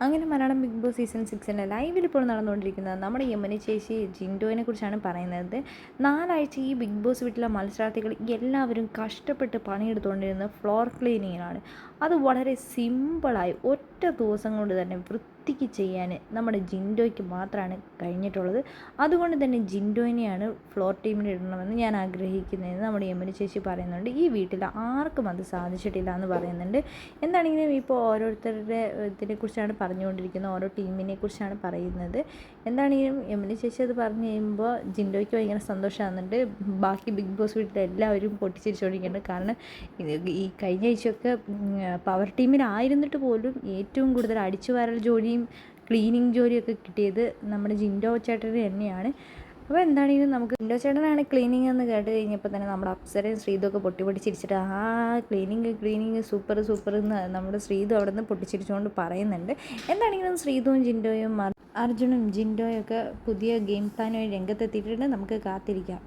അങ്ങനെ Malayalam big boss season സിക്സിന്റെ ലൈവിൽ ഇപ്പോൾ നടന്നുകൊണ്ടിരിക്കുന്നത് നമ്മുടെ യമനി ചേച്ചി ജിൻഡോയെ കുറിച്ചാണ് പറയുന്നത്. നാലാഴ്ച ഈ ബിഗ് ബോസ് വീട്ടിലെ മത്സരാർത്ഥികൾ എല്ലാവരും കഷ്ടപ്പെട്ട് പണിയെടുത്തുകൊണ്ടിരുന്നത് ഫ്ലോർ ക്ലീനിങ്ങിലാണ് അത് വളരെ സിമ്പിളായി ഒറ്റ ദിവസം കൊണ്ട് തന്നെ വൃത്തിക്ക് ചെയ്യാൻ നമ്മുടെ ജിൻഡോയ്ക്ക് മാത്രമാണ് കഴിഞ്ഞിട്ടുള്ളത്. അതുകൊണ്ട് തന്നെ ജിൻഡോയിനെയാണ് ഫ്ലോർ ടീമിൽ ഇടണമെന്ന് ഞാൻ ആഗ്രഹിക്കുന്നതെന്ന് നമ്മുടെ യമന ചേച്ചി പറയുന്നുണ്ട്. ഈ വീട്ടിൽ ആർക്കും അത് സാധിച്ചിട്ടില്ല എന്ന് പറയുന്നുണ്ട്. എന്താണെങ്കിലും ഇപ്പോൾ ഓരോരുത്തരുടെ ഇതിനെക്കുറിച്ചാണ് പറഞ്ഞുകൊണ്ടിരിക്കുന്നത് ഓരോ ടീമിനെ കുറിച്ചാണ് പറയുന്നത്. എന്താണെങ്കിലും യമന ചേച്ചി അത് പറഞ്ഞു കഴിയുമ്പോൾ ജിൻഡോയ്ക്ക് ഭയങ്കര സന്തോഷമാകുന്നുണ്ട്. ബാക്കി ബിഗ് ബോസ് വീട്ടിൽ എല്ലാവരും പൊട്ടിച്ചിരിച്ചുകൊണ്ടിരിക്കുന്നുണ്ട് കാരണം ഈ കഴിഞ്ഞ ആഴ്ചയൊക്കെ പവർ ടീമിലായിരുന്നിട്ട് പോലും ഏറ്റവും കൂടുതൽ അടിച്ചുവാരൽ ജോലിയും ക്ലീനിങ് ജോലിയൊക്കെ കിട്ടിയത് നമ്മുടെ ജിൻഡോ ചേട്ടന് തന്നെയാണ്. അപ്പോൾ എന്താണെങ്കിലും നമുക്ക് ജിൻഡോ ചേട്ടനാണ് ക്ലീനിങ് എന്ന് കേട്ട് കഴിഞ്ഞപ്പോൾ തന്നെ നമ്മുടെ അപ്സരയും ശ്രീതുമൊക്കെ പൊട്ടി പൊട്ടി ചിരിച്ചിട്ട് ആ ക്ലീനിങ് ക്ലീനിങ് സൂപ്പർ സൂപ്പർ എന്ന് നമ്മുടെ ശ്രീതു അവിടെ നിന്ന് പൊട്ടിച്ചിരിച്ചുകൊണ്ട് പറയുന്നുണ്ട്. എന്താണെങ്കിലും ശ്രീതുവും ജിൻഡോയും അർജുനും ജിൻഡോയും ഒക്കെ പുതിയ ഗെയിം പ്ലാനുമായി രംഗത്തെത്തിയിട്ടുണ്ട്. നമുക്ക് കാത്തിരിക്കാം.